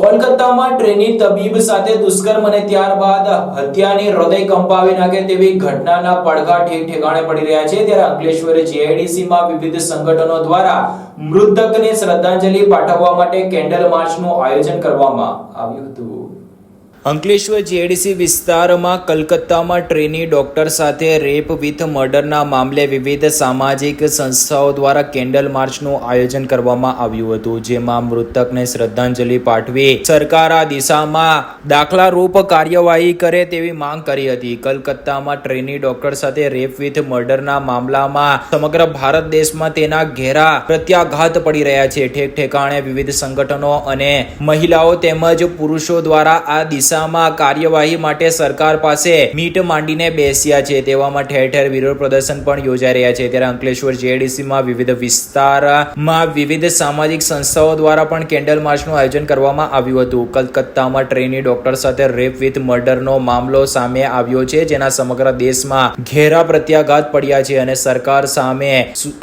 કોલકાતામાં ટ્રેની તબીબ સાથે દુષ્કર્મ અને ત્યારબાદ હત્યાની હૃદય કંપાવી નાખે તેવી ઘટનાના પડઘા ઠેક ઠેકાણે પડી રહ્યા છે. ત્યારે અંકલેશ્વર જીઆઈડીસીમાં વિવિધ સંગઠનો દ્વારા મૃતકને શ્રદ્ધાંજલિ પાઠવવા માટે કેન્ડલ માર્ચનું આયોજન કરવામાં આવ્યું હતું. અંકલેશ્વર જીએડીસી વિસ્તારમાં કલકત્તામાં ટ્રેની ડોક્ટર સાથે રેપ વિથ મર્ડરના મામલે વિવિધ સામાજિક સંસ્થાઓ દ્વારા કેન્ડલ માર્ચનું આયોજન કરવામાં આવ્યું હતું, જેમાં મૃતકને શ્રદ્ધાંજલિ પાઠવી સરકાર આ દિશામાં દાખલારૂપ કાર્યવાહી કરે તેવી માંગ કરી હતી. કલકત્તામાં ટ્રેની ડોક્ટર સાથે રેપ વિથ મર્ડરના મામલામાં સમગ્ર ભારત દેશમાં તેના ઘેરા પ્રત્યાઘાત પડી રહ્યા છે. ઠેક ઠેકાણે વિવિધ સંગઠનો અને મહિલાઓ તેમજ પુરુષો દ્વારા આ દિશામાં કાર્યવાહી માટે સરકાર પાસે મીટ માંડીને બેસ્યા છે. તેવામાં ઠેર ઠેર વિરોધ પ્રદર્શન પણ યોજાઈ રહ્યા છે. ત્યારે અંકલેશ્વર જેડીસીમાં વિવિધ વિસ્તારમાં વિવિધ સામાજિક સંસ્થાઓ દ્વારા પણ કેન્ડલ માર્ચનું આયોજન કરવામાં આવ્યું હતું. કલકત્તામાં ટ્રેની ડોક્ટર સાથે રેપ વિથ મર્ડરનો મામલો સામે આવ્યો છે, જેના સમગ્ર દેશમાં ઘેરા પ્રત્યાઘાત પડ્યા છે અને સરકાર સામે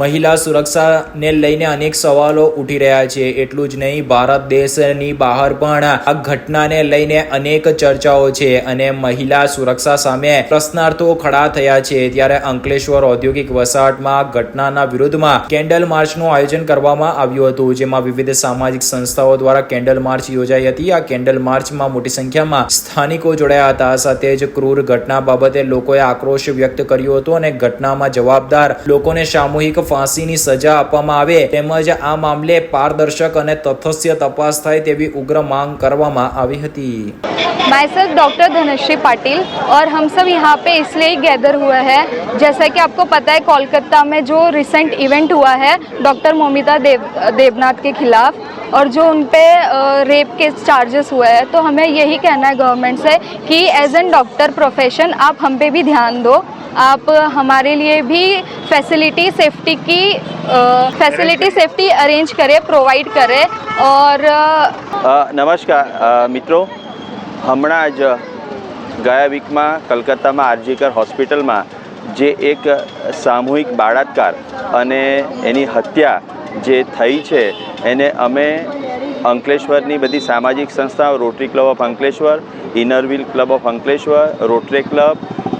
મહિલા સુરક્ષાને લઈને અનેક સવાલો ઉઠી રહ્યા છે. એટલું જ નહીં, ભારત દેશની બહાર પણ આ ઘટનાને લઈને અનેક ચર્ચાઓ છે અને મહિલા સુરક્ષા સામે પ્રશ્નાર્થો ખડા થયા છે. ત્યારે અંકલેશ્વર ઔદ્યોગિક વસાહતમાં ઘટનાના વિરુદ્ધમાં કેન્ડલ માર્ચનું આયોજન કરવામાં આવ્યું હતું, જેમાં વિવિધ સામાજિક સંસ્થાઓ દ્વારા કેન્ડલ માર્ચ યોજાઈ હતી. આ કેન્ડલ માર્ચમાં મોટી સંખ્યામાં સ્થાનિકો જોડાયા હતા. સાથે જ ક્રૂર ઘટના બાબતે લોકોએ આક્રોશ વ્યક્ત કર્યો હતો અને ઘટનામાં જવાબદાર લોકોને સામૂહિક ફાંસીની સજા આપવામાં આવે તેમજ આ મામલે પારદર્શક અને તથ્ય તપાસ થાય તેવી ઉગ્ર માંગ કરવામાં આવી હતી. My sir doctor Dhanashree Patil और हम सब यहाँ पे इसलिए गैदर हुआ है। जैसा कि आपको पता है कोलकाता में जो रिसेंट इवेंट हुआ है डॉक्टर मोमिता देव देवनाथ के खिलाफ और जो उन पर रेप के चार्जेस हुए हैं तो हमें यही कहना है गवर्नमेंट से कि एज एन डॉक्टर प्रोफेशन आप हम पे भी ध्यान दो। आप हमारे लिए भी फैसिलिटी सेफ्टी की फैसिलिटी सेफ्टी अरेंज करें प्रोवाइड करें और आ, नमस्कार मित्रों। હમણાં જ ગયા વીકમાં કલકત્તામાં આરજીકર હોસ્પિટલમાં જે એક સામૂહિક બાળાત્કાર અને એની હત્યા જે થઈ છે, એને અમે અંકલેશ્વરની બધી સામાજિક સંસ્થાઓ Rotary Club of Ankleshwar Inner Wheel Club of Ankleshwar Rotary Club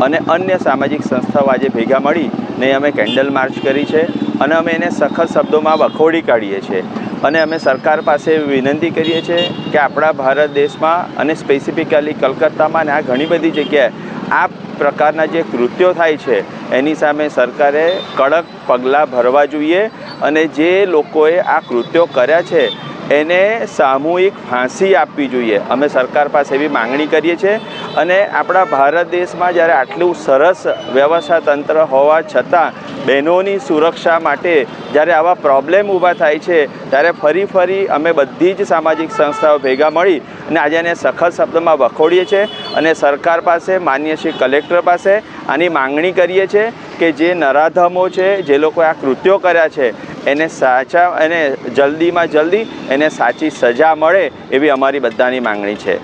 અને અન્ય સામાજિક સંસ્થાઓ આજે ભેગા મળી ને અમે કેન્ડલ માર્ચ કરી છે અને અમે એને સખત શબ્દોમાં વખોડી કાઢીએ છીએ. અને અમે સરકાર પાસે વિનંતી કરીએ છીએ કે આપણા ભારત દેશમાં અને સ્પેસિફિકલી કલકત્તામાં ને આ ઘણી બધી જગ્યાએ આ પ્રકારના જે કૃત્યો થાય છે, એની સામે સરકારે કડક પગલાં ભરવા જોઈએ અને જે લોકોએ આ કૃત્યો કર્યા છે, એને સામૂહિક ફાંસી આપવી જોઈએ. અમે સરકાર પાસે એવી માંગણી કરીએ છીએ અને આપણા ભારત દેશમાં જ્યારે આટલું સરસ વ્યવસ્થા તંત્ર હોવા છતાં બહેનોની સુરક્ષા માટે જ્યારે આવા પ્રોબ્લેમ ઊભા થાય છે, ત્યારે ફરી ફરી અમે બધી જ સામાજિક સંસ્થાઓ ભેગા મળી અને આજે એને સખત શબ્દમાં વખોડીએ છીએ અને સરકાર પાસે, માન્ય શ્રી કલેક્ટર પાસે આની માંગણી કરીએ છીએ કે જે નરાધમો છે, જે લોકોએ આ કૃત્યો કર્યા છે, એને સાચા, એને જલ્દીમાં જલ્દી એને સાચી સજા મળે એવી અમારી બધાની માંગણી છે.